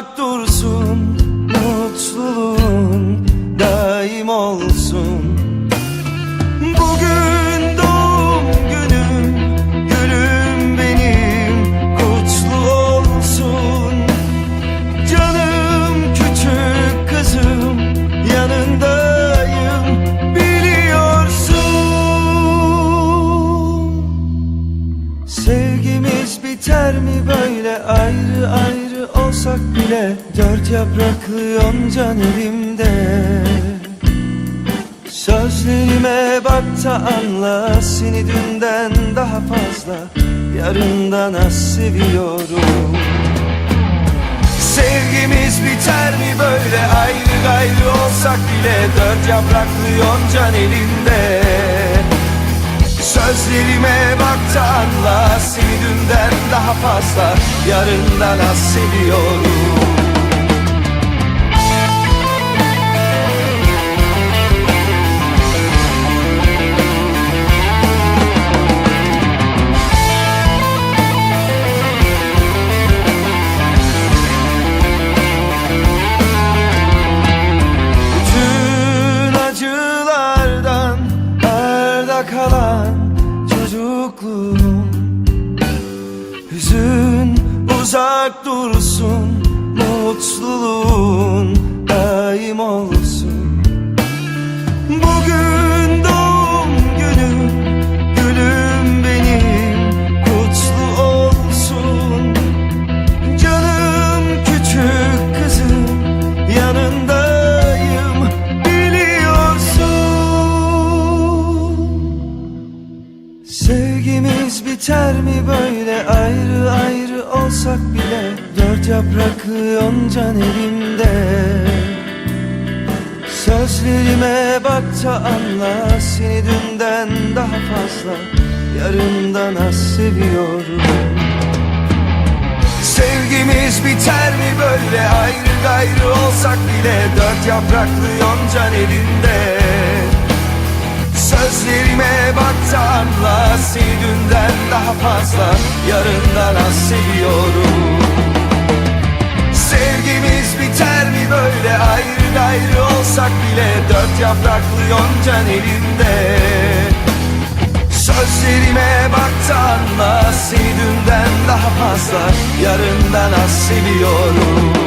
mutluluğun daim olsun. Bugün doğum günüm, gülüm benim kutlu olsun. Canım küçük kızım yanındayım biliyorsun. Sevgimiz biter mi böyle ayrı ayrı olsak bile Dört yapraklı yoncan elimde Sözlerime bak da anla Seni dünden daha fazla Yarından az seviyorum. Sevgimiz biter mi böyle? Ayrı gayrı olsak bile Dört yapraklı yoncan elinde Sözlerime bak da Seni dünden daha fazla Yarından az seviyorum kalan çocukluğum. Hüzün uzak dursun mutluluğun daim olsun Sevgimiz biter mi böyle? Ayrı ayrı olsak bile Dört yapraklı yoncan elimde Sözlerime bak da anla Seni dünden daha fazla Yarından az seviyorum. Sevgimiz biter mi böyle? Ayrı gayrı olsak bile Dört yapraklı yoncan elinde Sözlerime bak da anla Seni dünden daha fazla Yarından az seviyorum. Sevgimiz biter mi böyle? Ayrı gayrı olsak bile Dört yapraklı yoncan elinde. Sözlerime bak da anla Seni dünden daha fazla Yarından az seviyorum